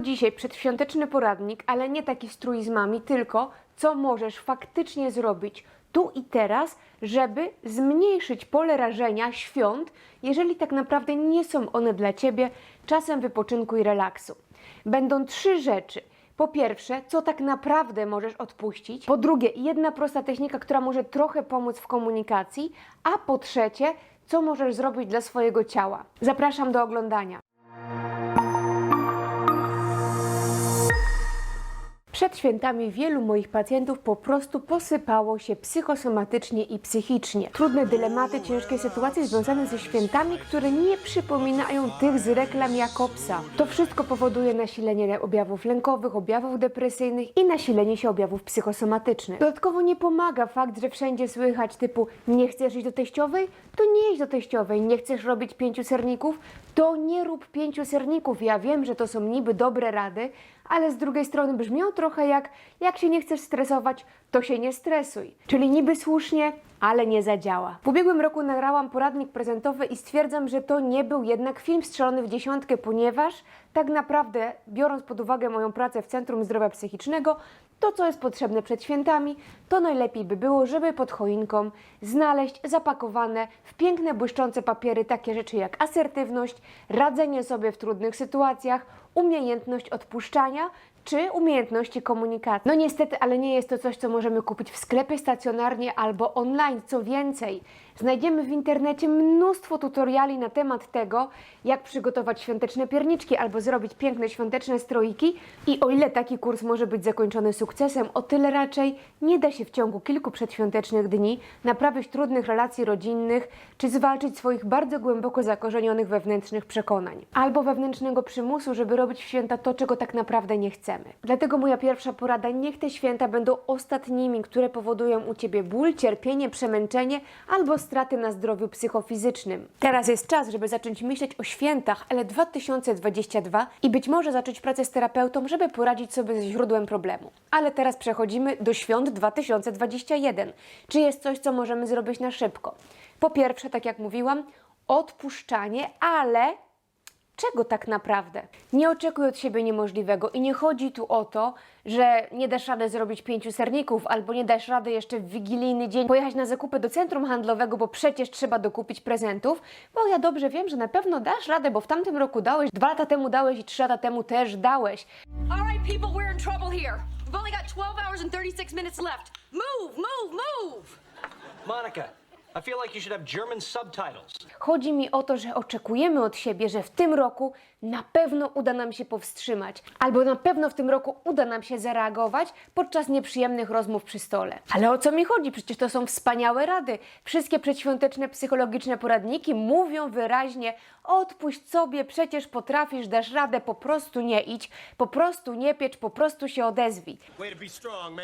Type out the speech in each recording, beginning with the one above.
Dzisiaj przedświąteczny poradnik, ale nie taki z mami, tylko co możesz faktycznie zrobić tu i teraz, żeby zmniejszyć pole rażenia świąt, jeżeli tak naprawdę nie są one dla Ciebie czasem wypoczynku i relaksu. Będą trzy rzeczy. Po pierwsze, co tak naprawdę możesz odpuścić. Po drugie, jedna prosta technika, która może trochę pomóc w komunikacji. A po trzecie, co możesz zrobić dla swojego ciała. Zapraszam do oglądania. Przed świętami wielu moich pacjentów po prostu posypało się psychosomatycznie i psychicznie. Trudne dylematy, ciężkie sytuacje związane ze świętami, które nie przypominają tych z reklam Jakobsa. To wszystko powoduje nasilenie objawów lękowych, objawów depresyjnych i nasilenie się objawów psychosomatycznych. Dodatkowo nie pomaga fakt, że wszędzie słychać typu nie chcesz iść do teściowej? To nie idź do teściowej. Nie chcesz robić pięciu serników? To nie rób pięciu serników. Ja wiem, że to są niby dobre rady, ale z drugiej strony brzmią trochę jak jak się nie chcesz stresować, to się nie stresuj. Czyli niby słusznie, ale nie zadziała. W ubiegłym roku nagrałam poradnik prezentowy i stwierdzam, że to nie był jednak film strzelony w dziesiątkę, ponieważ tak naprawdę, biorąc pod uwagę moją pracę w Centrum Zdrowia Psychicznego, to, co jest potrzebne przed świętami, to najlepiej by było, żeby pod choinką znaleźć zapakowane w piękne, błyszczące papiery takie rzeczy jak asertywność, radzenie sobie w trudnych sytuacjach, umiejętność odpuszczania czy umiejętności komunikacji. No niestety, ale nie jest to coś, co możemy kupić w sklepie stacjonarnie albo online. Co więcej, znajdziemy w internecie mnóstwo tutoriali na temat tego, jak przygotować świąteczne pierniczki albo zrobić piękne świąteczne stroiki. I o ile taki kurs może być zakończony sukcesem, o tyle raczej nie da się w ciągu kilku przedświątecznych dni naprawić trudnych relacji rodzinnych czy zwalczyć swoich bardzo głęboko zakorzenionych wewnętrznych przekonań albo wewnętrznego przymusu, żeby robić w święta to, czego tak naprawdę nie chcemy. Dlatego moja pierwsza porada: niech te święta będą ostatnimi, które powodują u ciebie ból, cierpienie, przemęczenie albo straty na zdrowiu psychofizycznym. Teraz jest czas, żeby zacząć myśleć o świętach, ale 2022 i być może zacząć pracę z terapeutą, żeby poradzić sobie ze źródłem problemu. Ale teraz przechodzimy do świąt 2021. Czy jest coś, co możemy zrobić na szybko? Po pierwsze, tak jak mówiłam, odpuszczanie, ale czego tak naprawdę? Nie oczekuj od siebie niemożliwego i nie chodzi tu o to, że nie dasz rady zrobić pięciu serników albo nie dasz rady jeszcze w wigilijny dzień pojechać na zakupy do centrum handlowego, bo przecież trzeba dokupić prezentów, bo ja dobrze wiem, że na pewno dasz radę, bo w tamtym roku dałeś, dwa lata temu dałeś i trzy lata temu też dałeś. All right, people, we're in trouble here. We've only got 12 hours and 36 minutes left. Move, move, move! Monica, Chodzi mi o to, że oczekujemy od siebie, że w tym roku na pewno uda nam się powstrzymać, albo na pewno w tym roku uda nam się zareagować podczas nieprzyjemnych rozmów przy stole. Ale o co mi chodzi? Przecież to są wspaniałe rady. Wszystkie przedświąteczne psychologiczne poradniki mówią wyraźnie: odpuść sobie, przecież potrafisz, dasz radę, po prostu nie idź, po prostu nie piecz, po prostu się odezwij. Strong.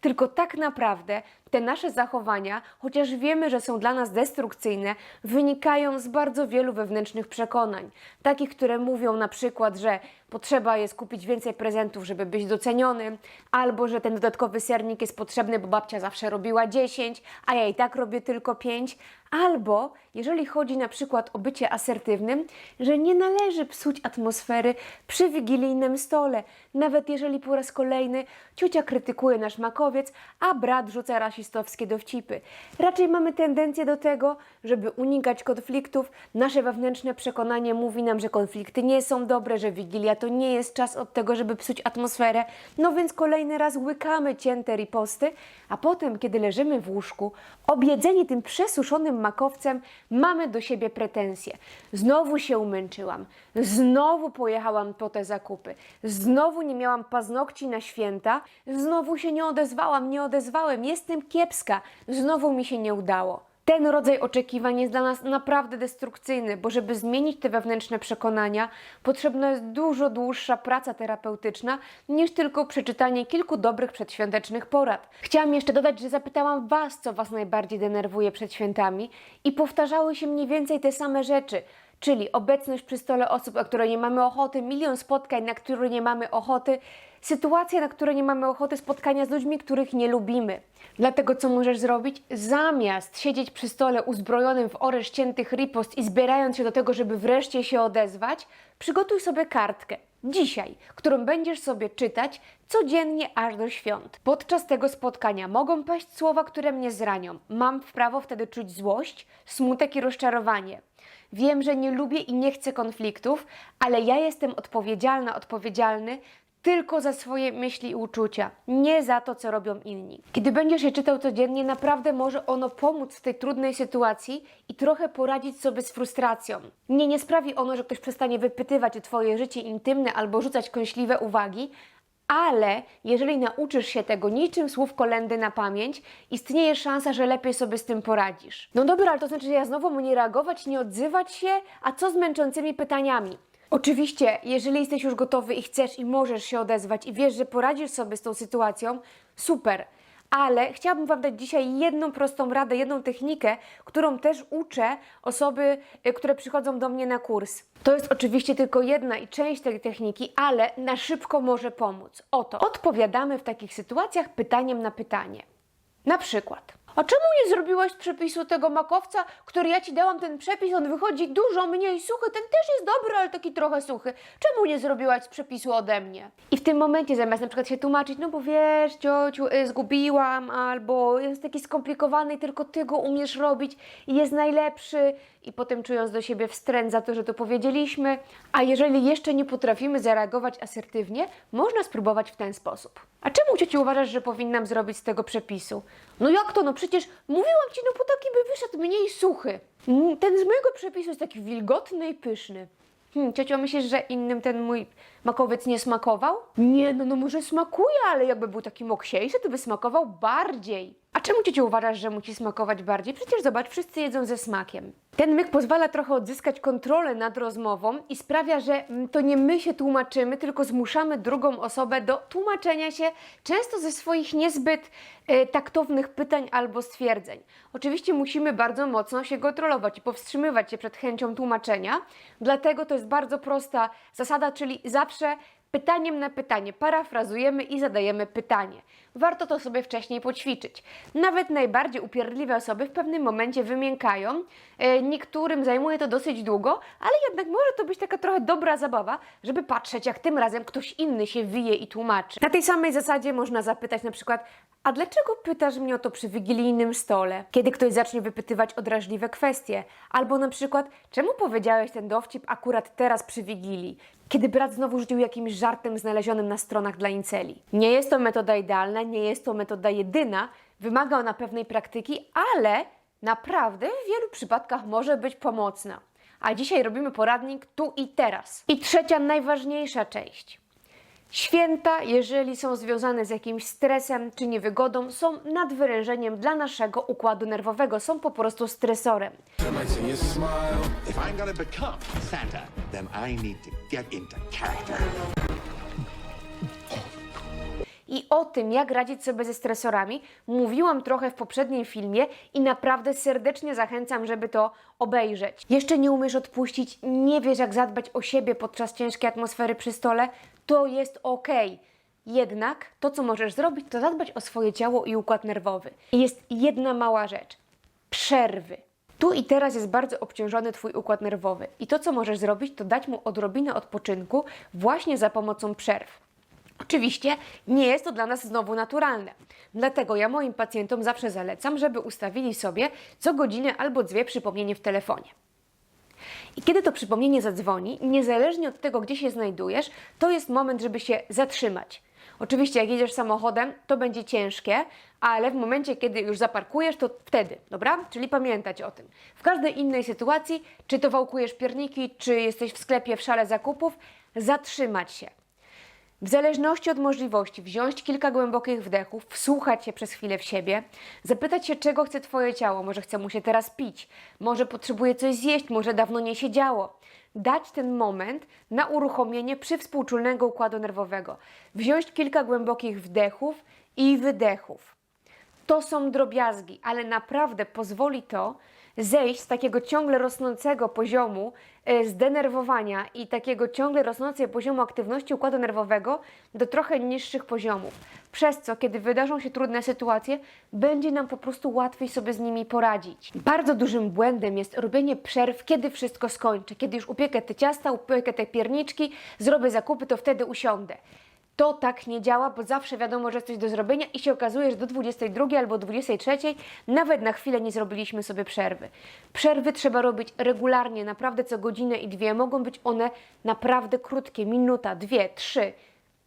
Tylko tak naprawdę te nasze zachowania, chociaż wiemy, że są dla nas destrukcyjne, wynikają z bardzo wielu wewnętrznych przekonań. Takich, które mówią na przykład, że potrzeba jest kupić więcej prezentów, żeby być doceniony, albo że ten dodatkowy sernik jest potrzebny, bo babcia zawsze robiła 10, a ja i tak robię tylko 5, albo jeżeli chodzi na przykład o bycie asertywnym, że nie należy psuć atmosfery przy wigilijnym stole, nawet jeżeli po raz kolejny ciocia krytykuje nasz makowiec, a brat rzuca rasistowskie dowcipy. Raczej mamy tendencję do tego, żeby unikać konfliktów. Nasze wewnętrzne przekonanie mówi nam, że konflikty nie są dobre, że wigilia to nie jest czas od tego, żeby psuć atmosferę. No więc kolejny raz łykamy cięte riposty, a potem, kiedy leżymy w łóżku, objedzeni tym przesuszonym makowcem, mamy do siebie pretensje. Znowu się umęczyłam, znowu pojechałam po te zakupy, znowu nie miałam paznokci na święta, znowu się nie odezwałam, nie odezwałem, jestem kiepska, znowu mi się nie udało. Ten rodzaj oczekiwań jest dla nas naprawdę destrukcyjny, bo żeby zmienić te wewnętrzne przekonania, potrzebna jest dużo dłuższa praca terapeutyczna niż tylko przeczytanie kilku dobrych przedświątecznych porad. Chciałam jeszcze dodać, że zapytałam Was, co Was najbardziej denerwuje przed świętami i powtarzały się mniej więcej te same rzeczy. Czyli obecność przy stole osób, na które nie mamy ochoty, milion spotkań, na które nie mamy ochoty, sytuacje, na które nie mamy ochoty, spotkania z ludźmi, których nie lubimy. Dlatego co możesz zrobić? Zamiast siedzieć przy stole uzbrojonym w oresz ciętych ripost i zbierając się do tego, żeby wreszcie się odezwać, przygotuj sobie kartkę. dzisiaj, którą będziesz sobie czytać codziennie aż do świąt. Podczas tego spotkania mogą paść słowa, które mnie zranią. Mam prawo wtedy czuć złość, smutek i rozczarowanie. Wiem, że nie lubię i nie chcę konfliktów, ale ja jestem odpowiedzialna, odpowiedzialny tylko za swoje myśli i uczucia, nie za to, co robią inni. Kiedy będziesz je czytał codziennie, naprawdę może ono pomóc w tej trudnej sytuacji i trochę poradzić sobie z frustracją. Nie, nie sprawi ono, że ktoś przestanie wypytywać o Twoje życie intymne albo rzucać kąśliwe uwagi, ale jeżeli nauczysz się tego niczym słów kolendy na pamięć, istnieje szansa, że lepiej sobie z tym poradzisz. No dobra, ale to znaczy, że ja znowu mam nie reagować, nie odzywać się, a co z męczącymi pytaniami? Oczywiście, jeżeli jesteś już gotowy i chcesz i możesz się odezwać i wiesz, że poradzisz sobie z tą sytuacją, super. Ale chciałabym Wam dać dzisiaj jedną prostą radę, jedną technikę, którą też uczę osoby, y, które przychodzą do mnie na kurs. To jest oczywiście tylko jedna i część tej techniki, ale na szybko może pomóc. Oto, odpowiadamy w takich sytuacjach pytaniem na pytanie. Na przykład, a czemu nie zrobiłaś przepisu tego makowca, który ja ci dałam ten przepis, on wychodzi dużo mniej suchy, ten też jest dobry, ale taki trochę suchy. Czemu nie zrobiłaś przepisu ode mnie? I w tym momencie zamiast na przykład się tłumaczyć, no bo wiesz, ciociu, y, zgubiłam, albo jest taki skomplikowany tylko ty go umiesz robić i jest najlepszy i potem czując do siebie wstręt za to, że to powiedzieliśmy, a jeżeli jeszcze nie potrafimy zareagować asertywnie, można spróbować w ten sposób. A czemu ciociu uważasz, że powinnam zrobić z tego przepisu? No jak to? No przecież mówiłam ci, no po taki by wyszedł mniej suchy. Ten z mojego przepisu jest taki wilgotny i pyszny. Hmm, ciocio, myślisz, że innym ten mój makowiec nie smakował? Nie, no, no może smakuje, ale jakby był taki moksiejszy, to by smakował bardziej. A czemu ciociu uważasz, że musi smakować bardziej? Przecież zobacz, wszyscy jedzą ze smakiem. Ten myk pozwala trochę odzyskać kontrolę nad rozmową i sprawia, że mm, to nie my się tłumaczymy, tylko zmuszamy drugą osobę do tłumaczenia się często ze swoich niezbyt e, taktownych pytań albo stwierdzeń. Oczywiście musimy bardzo mocno się kontrolować i powstrzymywać się przed chęcią tłumaczenia, dlatego to jest bardzo prosta zasada, czyli zawsze pytaniem na pytanie parafrazujemy i zadajemy pytanie. Warto to sobie wcześniej poćwiczyć. Nawet najbardziej upierdliwe osoby w pewnym momencie wymiękają. Niektórym zajmuje to dosyć długo, ale jednak może to być taka trochę dobra zabawa, żeby patrzeć, jak tym razem ktoś inny się wije i tłumaczy. Na tej samej zasadzie można zapytać na przykład, a dlaczego pytasz mnie o to przy wigilijnym stole? Kiedy ktoś zacznie wypytywać o drażliwe kwestie. Albo na przykład, czemu powiedziałeś ten dowcip akurat teraz przy wigilii? Kiedy brat znowu rzucił jakimś żartem znalezionym na stronach dla inceli. Nie jest to metoda idealna, nie jest to metoda jedyna, wymaga ona pewnej praktyki, ale naprawdę w wielu przypadkach może być pomocna. A dzisiaj robimy poradnik tu i teraz. I trzecia, najważniejsza część. Święta, jeżeli są związane z jakimś stresem czy niewygodą, są nadwyrężeniem dla naszego układu nerwowego, są po prostu stresorem. Become Santa, then I need to get into character. I o tym, jak radzić sobie ze stresorami, mówiłam trochę w poprzednim filmie i naprawdę serdecznie zachęcam, żeby to obejrzeć. Jeszcze nie umiesz odpuścić, nie wiesz, jak zadbać o siebie podczas ciężkiej atmosfery przy stole, to jest ok. Jednak to, co możesz zrobić, to zadbać o swoje ciało i układ nerwowy. I jest jedna mała rzecz przerwy. Tu i teraz jest bardzo obciążony Twój układ nerwowy, i to, co możesz zrobić, to dać mu odrobinę odpoczynku właśnie za pomocą przerw. Oczywiście nie jest to dla nas znowu naturalne. Dlatego ja moim pacjentom zawsze zalecam, żeby ustawili sobie co godzinę albo dwie przypomnienie w telefonie. I kiedy to przypomnienie zadzwoni, niezależnie od tego, gdzie się znajdujesz, to jest moment, żeby się zatrzymać. Oczywiście, jak jedziesz samochodem, to będzie ciężkie, ale w momencie, kiedy już zaparkujesz, to wtedy, dobra? Czyli pamiętać o tym. W każdej innej sytuacji, czy to wałkujesz pierniki, czy jesteś w sklepie w szale zakupów, zatrzymać się. W zależności od możliwości wziąć kilka głębokich wdechów, wsłuchać się przez chwilę w siebie, zapytać się, czego chce Twoje ciało. Może chce mu się teraz pić, może potrzebuje coś zjeść, może dawno nie siedziało. Dać ten moment na uruchomienie przywspółczulnego układu nerwowego. Wziąć kilka głębokich wdechów i wydechów. To są drobiazgi, ale naprawdę pozwoli to zejść z takiego ciągle rosnącego poziomu e, zdenerwowania i takiego ciągle rosnącego poziomu aktywności układu nerwowego do trochę niższych poziomów. Przez co, kiedy wydarzą się trudne sytuacje, będzie nam po prostu łatwiej sobie z nimi poradzić. Bardzo dużym błędem jest robienie przerw, kiedy wszystko skończę. Kiedy już upiekę te ciasta, upiekę te pierniczki, zrobię zakupy, to wtedy usiądę. To tak nie działa, bo zawsze wiadomo, że jest coś do zrobienia i się okazuje, że do 22 albo 23 nawet na chwilę nie zrobiliśmy sobie przerwy. Przerwy trzeba robić regularnie, naprawdę co godzinę i dwie. Mogą być one naprawdę krótkie, minuta, dwie, trzy,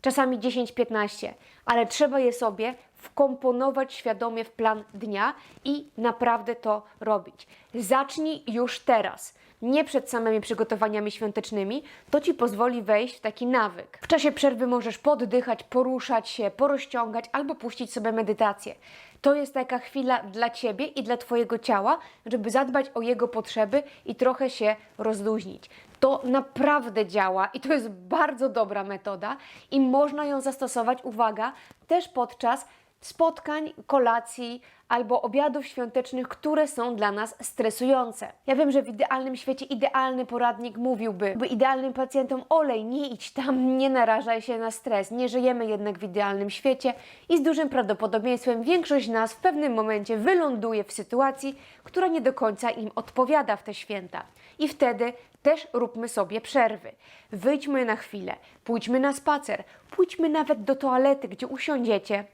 czasami 10-15, ale trzeba je sobie wkomponować świadomie w plan dnia i naprawdę to robić. Zacznij już teraz nie przed samymi przygotowaniami świątecznymi, to Ci pozwoli wejść w taki nawyk. W czasie przerwy możesz poddychać, poruszać się, porozciągać albo puścić sobie medytację. To jest taka chwila dla Ciebie i dla Twojego ciała, żeby zadbać o jego potrzeby i trochę się rozluźnić. To naprawdę działa i to jest bardzo dobra metoda i można ją zastosować, uwaga, też podczas spotkań, kolacji albo obiadów świątecznych, które są dla nas stresujące. Ja wiem, że w idealnym świecie idealny poradnik mówiłby, by idealnym pacjentom olej, nie idź tam, nie narażaj się na stres. Nie żyjemy jednak w idealnym świecie i z dużym prawdopodobieństwem większość nas w pewnym momencie wyląduje w sytuacji, która nie do końca im odpowiada w te święta. I wtedy też róbmy sobie przerwy. Wyjdźmy na chwilę, pójdźmy na spacer, pójdźmy nawet do toalety, gdzie usiądziecie.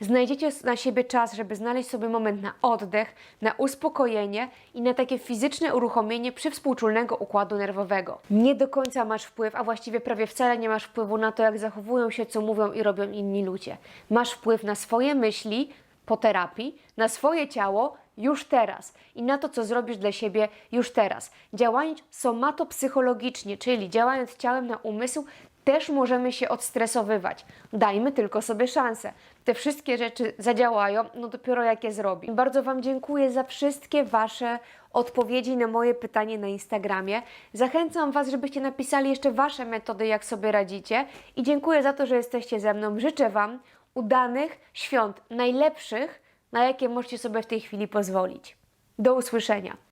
Znajdziecie na siebie czas, żeby znaleźć sobie moment na oddech, na uspokojenie i na takie fizyczne uruchomienie przywspółczulnego układu nerwowego. Nie do końca masz wpływ, a właściwie prawie wcale nie masz wpływu na to, jak zachowują się, co mówią i robią inni ludzie. Masz wpływ na swoje myśli po terapii, na swoje ciało już teraz i na to, co zrobisz dla siebie już teraz. Działając somatopsychologicznie, czyli działając ciałem na umysł, też możemy się odstresowywać. Dajmy tylko sobie szansę. Te wszystkie rzeczy zadziałają, no dopiero jak je zrobi. Bardzo Wam dziękuję za wszystkie Wasze odpowiedzi na moje pytanie na Instagramie. Zachęcam Was, żebyście napisali jeszcze Wasze metody, jak sobie radzicie i dziękuję za to, że jesteście ze mną. Życzę Wam udanych świąt, najlepszych, na jakie możecie sobie w tej chwili pozwolić. Do usłyszenia.